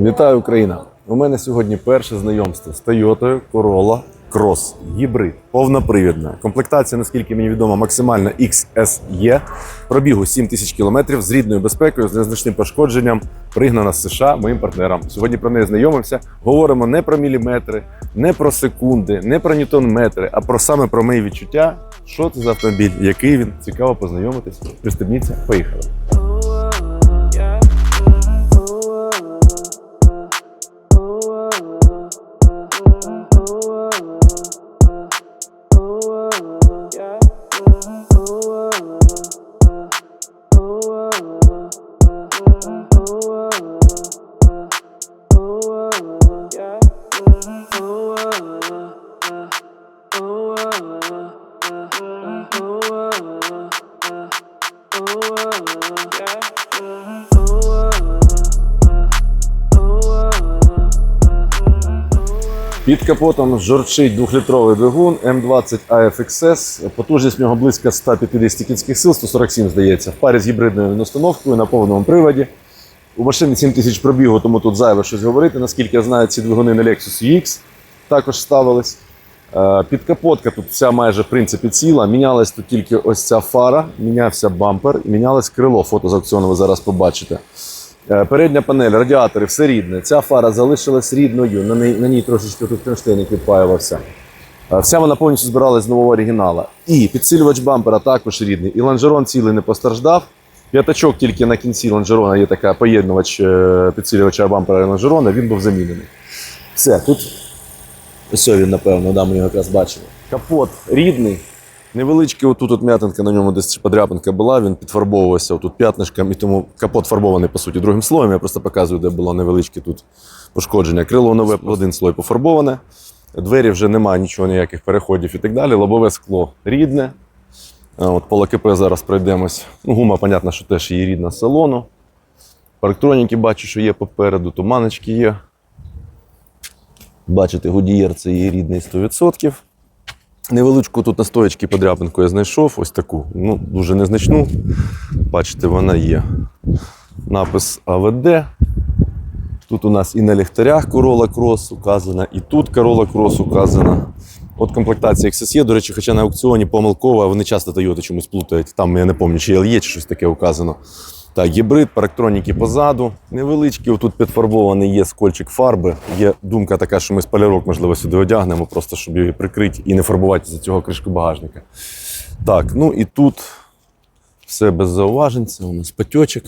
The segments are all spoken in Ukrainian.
Вітаю, Україна! У мене сьогодні перше знайомство з Toyota Corolla Cross гібрид, повнопривідна. Комплектація, наскільки мені відомо, максимально XSE. Пробігу 7 тисяч кілометрів з рідною безпекою, з незначним пошкодженням. Пригнана з США моїм партнером. Сьогодні про неї знайомимося. Говоримо не про міліметри, не про секунди, не про ньютон-метри, а про саме про мої відчуття. Що це за автомобіль, який він цікаво познайомитись. Пристебніться, поїхали. Під капотом жорчить двохлітровий двигун М20 AFXS. Потужність в нього близько 150 кінських сил, 147, здається, в парі з гібридною установкою на повному приводі. У машини 7 тисяч пробігу, тому тут зайве щось говорити. Наскільки я знаю, ці двигуни на Lexus UX також ставились. Е, Підкапотка тут вся майже в принципі ціла. Мінялась тут тільки ось ця фара, мінявся бампер і мінялось крило. Фото з аукціону ви зараз побачите. Е, Передня панель, радіатори, все рідне. Ця фара залишилась рідною, на ній, на ній трошечки тут кронштейник відпаювався. Е, Вся вона повністю збиралась з нового оригінала. І підсилювач бампера також рідний. І лонжерон цілий не постраждав. П'ятачок тільки на кінці лонжерона є така поєднувач е, підсилювача бампера і лонжерона, він був замінений. Все, тут ось він, напевно, да, ми його якраз бачили. Капот рідний. Невеличкий отут от м'ятинка на ньому десь подряпинка була, він підфарбовувався отут п'ятнишком, і тому капот фарбований, по суті, другим слоєм. Я просто показую, де було невеличке тут пошкодження. Крило нове один слой пофарбоване. Двері вже немає нічого, ніяких переходів і так далі. Лобове скло рідне. От по ЛКП зараз пройдемось. Ну, гума, понятно, що теж її рідна з салону. Парктроніки бачу, що є попереду, туманочки є. Бачите, Гудієр це її рідний 100%. Невеличку тут на стоечці подряпинку я знайшов, ось таку. Ну, дуже незначну. Бачите, вона є. Напис АВД. Тут у нас і на ліхтарях Corolla Cross указана, і тут Corolla Cross указана. От комплектація XSE, до речі, хоча на аукціоні помилкова, вони часто Toyota чомусь плутають. Там я не пам'ятаю, чи LE, чи щось таке указано. Так, гібрид, парктроніки позаду. Невеличкий, отут підфарбований є скольчик фарби. Є думка така, що ми спалярок, можливо, сюди одягнемо, просто щоб її прикрити і не фарбувати за цього кришку багажника. Так, ну і тут все без зауважень. Це у нас патьочок.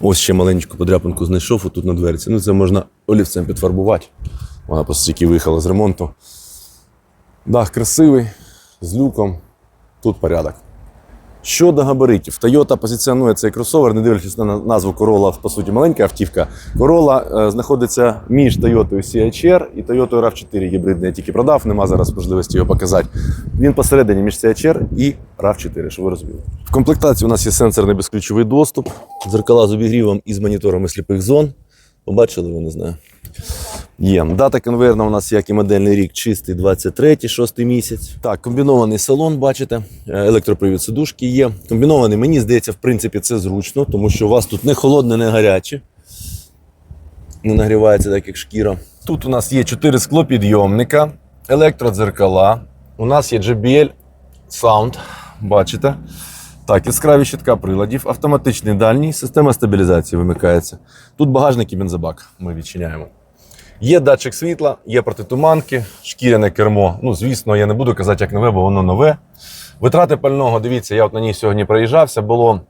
Ось ще маленьку подряпинку знайшов отут на дверці. Ну, це можна олівцем підфарбувати. Вона просто тільки виїхала з ремонту. Дах красивий, з люком. Тут порядок. Щодо габаритів, Toyota позиціонує цей кросовер, не дивлячись на назву Corolla, по суті, маленька автівка. Corolla е, знаходиться між Toyota CHR і Toyota RAV4 гібридний. Я тільки продав, нема зараз можливості його показати. Він посередині між CHR і RAV4, щоб ви розуміли. В комплектації у нас є сенсорний безключовий доступ, дзеркала з обігрівом і з моніторами сліпих зон. Побачили ви, не знаю. Є. Дата конвейерна у нас, як і модельний рік, чистий 23, 6 місяць. Так, комбінований салон, бачите, Е, електропривід сидушки є. Комбінований, мені здається, в принципі, це зручно, тому що у вас тут не холодне, не гаряче. Не нагрівається так, як шкіра. Тут у нас є 4 склопідйомника, електродзеркала. У нас є JBL Sound, бачите. Так, яскраві щитка приладів, автоматичний дальній, система стабілізації вимикається. Тут багажник і бензобак ми відчиняємо. Є датчик світла, є протитуманки, шкіряне кермо. Ну, звісно, я не буду казати, як нове, бо воно нове. Витрати пального, дивіться, я от на ній сьогодні проїжджався, було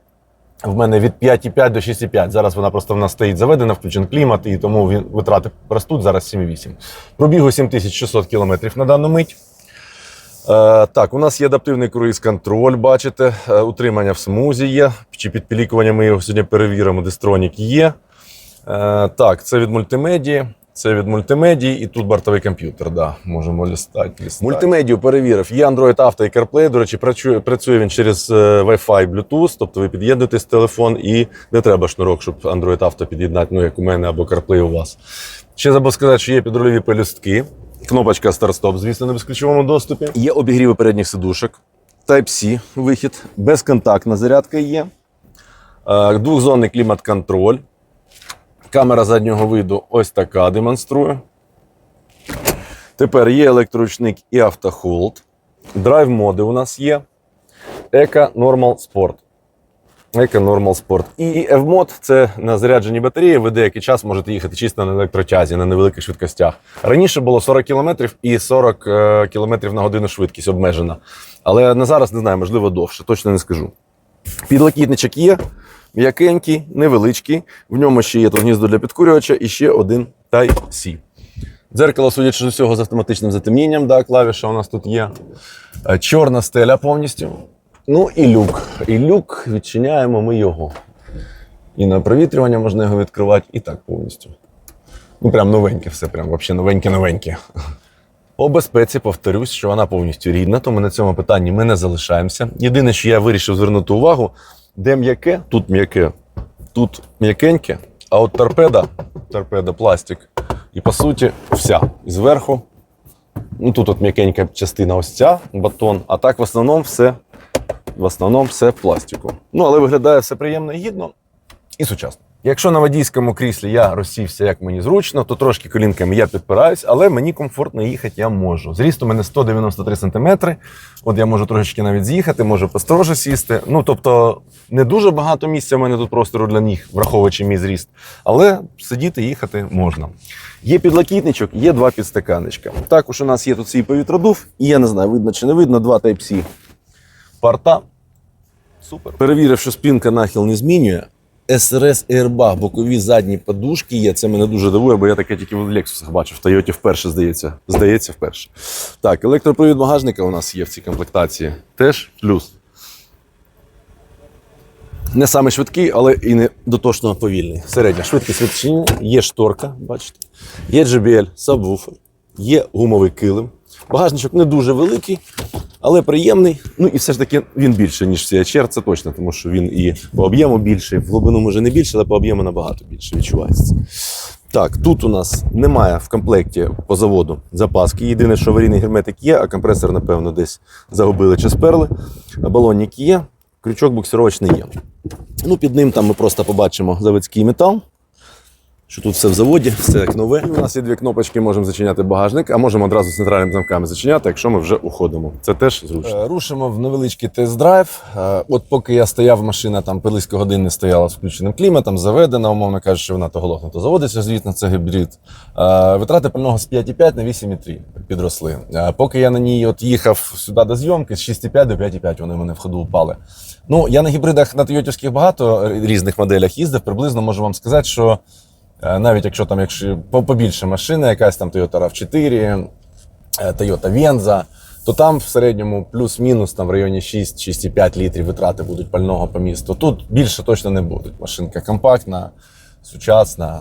в мене від 5,5 до 6,5. Зараз вона просто в нас стоїть заведена, включен клімат, і тому витрати ростуть зараз 7,8. Пробігу 7600 км на дану мить. Е, так, у нас є адаптивний круїз-контроль, бачите, е, утримання в смузі є, чи підпілікування ми його сьогодні перевіримо, дистронік є. Е, так, це від мультимедії. Це від мультимедії, і тут бортовий комп'ютер. Да, можемо листати. листати. Мультимедію перевірив. Є Android Auto і CarPlay. До речі, працює, працює він через е, Wi-Fi Bluetooth, тобто ви під'єднуєтесь телефон і не треба шнурок, щоб Android Auto під'єднати, ну як у мене або CarPlay у вас. Ще забув сказати, що є підрульові пелюстки. Кнопочка старт-стоп, звісно, на безключовому доступі. Є обігріви передніх сидушок. Type-C вихід, безконтактна зарядка є. Е, Двохзонний клімат-контроль. Камера заднього виду ось така демонструю. Тепер є електроручник і автохолд. Драйв моди у нас є. Еко Normal Sport. Еко Normal Sport. І F-мод це на зарядженій батареї. Ви деякий час можете їхати чисто на електротязі, на невеликих швидкостях. Раніше було 40 км і 40 е, км на годину швидкість обмежена. Але на зараз не знаю, можливо, довше, точно не скажу. Підлокітничок є, м'якенький, невеличкий. В ньому ще є то гніздо для підкурювача і ще один Type-C. Дзеркало, судячи з усього, з автоматичним затемнінням, да, клавіша у нас тут є. Е, Чорна стеля повністю. Ну і люк. І люк відчиняємо ми його. І на провітрювання можна його відкривати, і так повністю. Ну, прям новеньке все, прям взагалі новеньке-новеньке. По безпеці повторюсь, що вона повністю рідна, тому на цьому питанні ми не залишаємося. Єдине, що я вирішив звернути увагу, де м'яке, тут м'яке, тут м'якеньке, а от торпеда, торпеда пластик, і по суті вся. І зверху, ну тут от м'якенька частина ось ця, батон, а так в основному все, в основному все пластику. Ну, але виглядає все приємно і гідно і сучасно. Якщо на водійському кріслі я розсівся як мені зручно, то трошки колінками я підпираюсь, але мені комфортно їхати я можу. Зріст у мене 193 см. От я можу трошечки навіть з'їхати, можу построже сісти. Ну тобто не дуже багато місця в мене тут простору для ніг, враховуючи мій зріст, але сидіти їхати можна. Є підлокітничок, є два підстаканничка. Також у нас є тут свій повітродув, і я не знаю, видно чи не видно, два Type-C порта. Супер. Перевірив, що спинка нахил не змінює. SRS Airbag, бокові задні подушки є. Це мене дуже дивує, бо я таке тільки в Lexus бачив. В Toyota вперше здається. Здається, вперше. Так, електропривід багажника у нас є в цій комплектації. Теж плюс. Не саме швидкий, але і не дотошно повільний. Середня швидкість відчинення, є шторка, бачите, є JBL, сабвуфер, є гумовий килим. Багажничок не дуже великий, але приємний. Ну і все ж таки він більше, ніж CHR, це точно, тому що він і по об'єму більший, в глибину може не більше, але по об'єму набагато більше відчувається. Так, тут у нас немає в комплекті по заводу запаски. Єдине, що аварійний герметик є, а компресор, напевно, десь загубили чи сперли. Балонник є, крючок буксировочний є. Ну, під ним там ми просто побачимо заводський метал. Що тут все в заводі, все як нове. І у нас є дві кнопочки, можемо зачиняти багажник, а можемо одразу з центральними замками зачиняти, якщо ми вже уходимо. Це теж зручно. Е, Рушимо в невеличкий тест-драйв. Е, От поки я стояв, машина там близько години стояла з включеним кліматом, заведена, умовно кажучи, вона то голосно, то заводиться, звісно, це гібрид. Е, Витрати пального з 5,5 на 8,3 підросли. Поки я на ній от їхав сюди до зйомки, з 6,5 до 5,5 вони в мене в ходу впали. Ну, я на гібридах на тойотівських багато різних моделях їздив. Приблизно можу вам сказати, що навіть якщо там якщо побільше машина, якась там Toyota RAV4, е, Toyota Venza, то там в середньому плюс-мінус там в районі 6-6,5 літрів витрати будуть пального по місту. Тут більше точно не будуть. Машинка компактна, сучасна.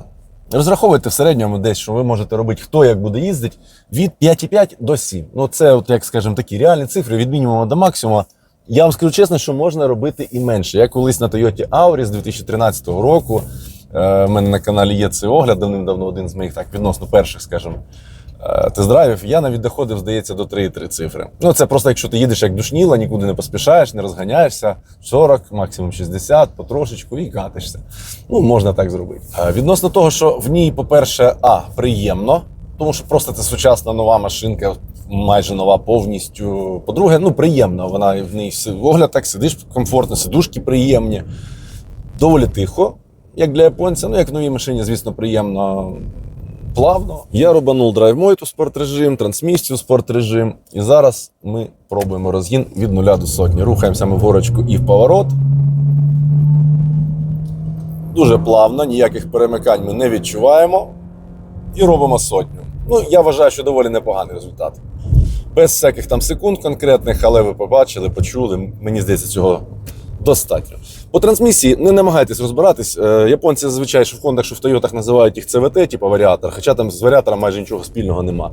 Розраховуйте в середньому десь, що ви можете робити, хто як буде їздити, від 5,5 до 7. Ну, це, от, як скажемо, такі реальні цифри від мінімуму до максимуму. Я вам скажу чесно, що можна робити і менше. Я колись на Toyota Auris 2013 року. Е, в мене на каналі є цей огляд, давним-давно один з моїх так відносно перших, скажімо, е, тест-драйвів. Я навіть доходив, здається, до 3,3 цифри. Ну, це просто якщо ти їдеш як душніла, нікуди не поспішаєш, не розганяєшся, 40, максимум 60, потрошечку і катишся. Ну, можна так зробити. Е, Відносно того, що в ній, по-перше, а, приємно, тому що просто це сучасна нова машинка, майже нова повністю. По-друге, ну приємно. Вона в ній огляд так сидиш комфортно, сидушки приємні. Доволі тихо, як для японця. Ну, як в новій машині, звісно, приємно. Плавно. Я рубанув драйв мойт у спорт режим, трансмісію у спорт режим. І зараз ми пробуємо розгін від нуля до сотні. Рухаємося ми в горочку і в поворот. Дуже плавно, ніяких перемикань ми не відчуваємо. І робимо сотню. Ну, я вважаю, що доволі непоганий результат. Без всяких там секунд конкретних, але ви побачили, почули. Мені здається, цього достатньо. По трансмісії не намагайтесь розбиратись. Е, Японці зазвичай, що в Хондах, що в Тойотах називають їх CVT, типу варіатор, хоча там з варіатором майже нічого спільного нема.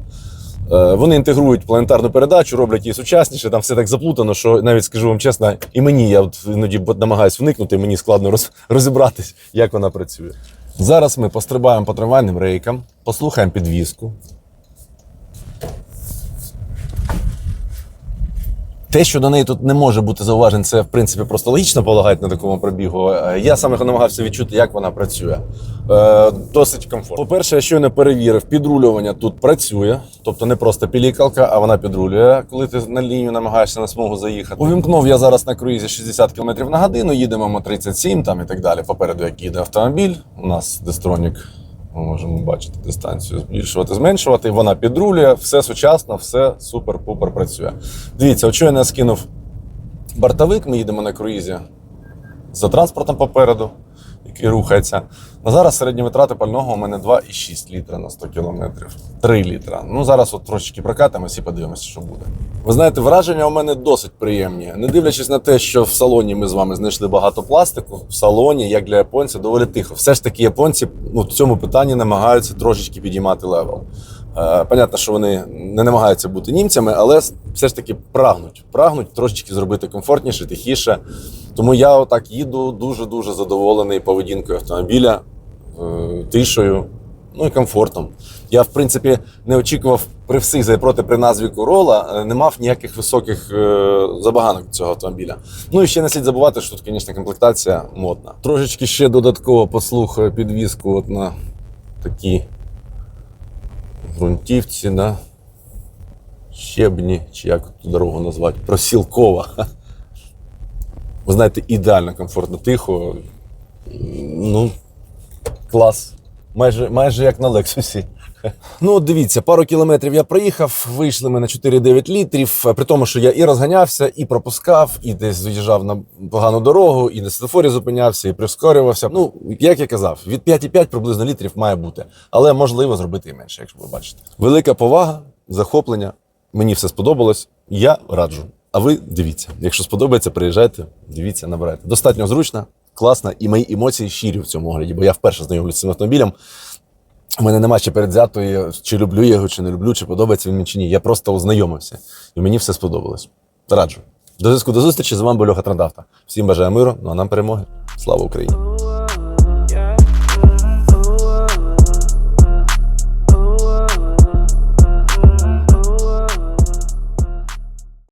Е, Вони інтегрують планетарну передачу, роблять її сучасніше, там все так заплутано, що навіть скажу вам чесно, і мені я от іноді намагаюсь вникнути, мені складно роз, розібратись, як вона працює. Зараз ми пострибаємо по трамвайним рейкам, послухаємо підвіску. Те, що до неї тут не може бути зауважень, це в принципі просто логічно полагати на такому пробігу. Е, Я саме намагався відчути, як вона працює. Е, досить комфортно. По-перше, я щойно перевірив, підрулювання тут працює, тобто не просто пілікалка, а вона підрулює, коли ти на лінію намагаєшся на смугу заїхати. Увімкнув я зараз на круїзі 60 км на годину, їдемо ми 37 там і так далі. Попереду, як їде автомобіль, у нас дестронік. Ми можемо бачити дистанцію, збільшувати, зменшувати. Вона підрулює, все сучасно, все супер-пупер працює. Дивіться, щойно я скинув бортовик, ми їдемо на круїзі за транспортом попереду, який рухається. На зараз середні витрати пального у мене 2,6 літра на 100 кілометрів. 3 літра. Ну зараз от трошечки прокатимось і подивимося, що буде. Ви знаєте, враження у мене досить приємні. Не дивлячись на те, що в салоні ми з вами знайшли багато пластику, в салоні, як для японців, доволі тихо. Все ж таки, японці ну, в цьому питанні намагаються трошечки підіймати левел. Е, Понятно, що вони не намагаються бути німцями, але все ж таки прагнуть. Прагнуть трошечки зробити комфортніше, тихіше. Тому я отак їду дуже-дуже задоволений поведінкою автомобіля, е, тишею, ну і комфортом. Я, в принципі, не очікував при всіх за і проти при назві Corolla, е, не мав ніяких високих е, забаганок цього автомобіля. Ну і ще не слід забувати, що тут, звісно, комплектація модна. Трошечки ще додатково послухаю підвізку от на такі ґрунтівці, да? щебні, чи як ту дорогу назвати, просілкова. Ви знаєте, ідеально комфортно, тихо. Ну, клас. Майже, майже як на Лексусі. Ну, от дивіться, пару кілометрів я проїхав, вийшли ми на 4,9 літрів. При тому, що я і розганявся, і пропускав, і десь виїжджав на погану дорогу, і на світлофорі зупинявся, і прискорювався. Ну, як я казав, від 5,5 приблизно літрів має бути. Але можливо зробити і менше, якщо ви бачите. Велика повага, захоплення. Мені все сподобалось. Я раджу. А ви дивіться. Якщо сподобається, приїжджайте, дивіться, набирайте. Достатньо зручно, класно, і мої емоції щирі в цьому огляді, бо я вперше знайомлюся з цим автомобілем. У мене нема ще передзятої, чи люблю я його, чи не люблю, чи подобається він мені чи ні. Я просто ознайомився. І мені все сподобалось. Раджу. До зв'язку до зустрічі. З вами був Льоха Трандавта. Всім бажаю миру, ну а нам перемоги. Слава Україні!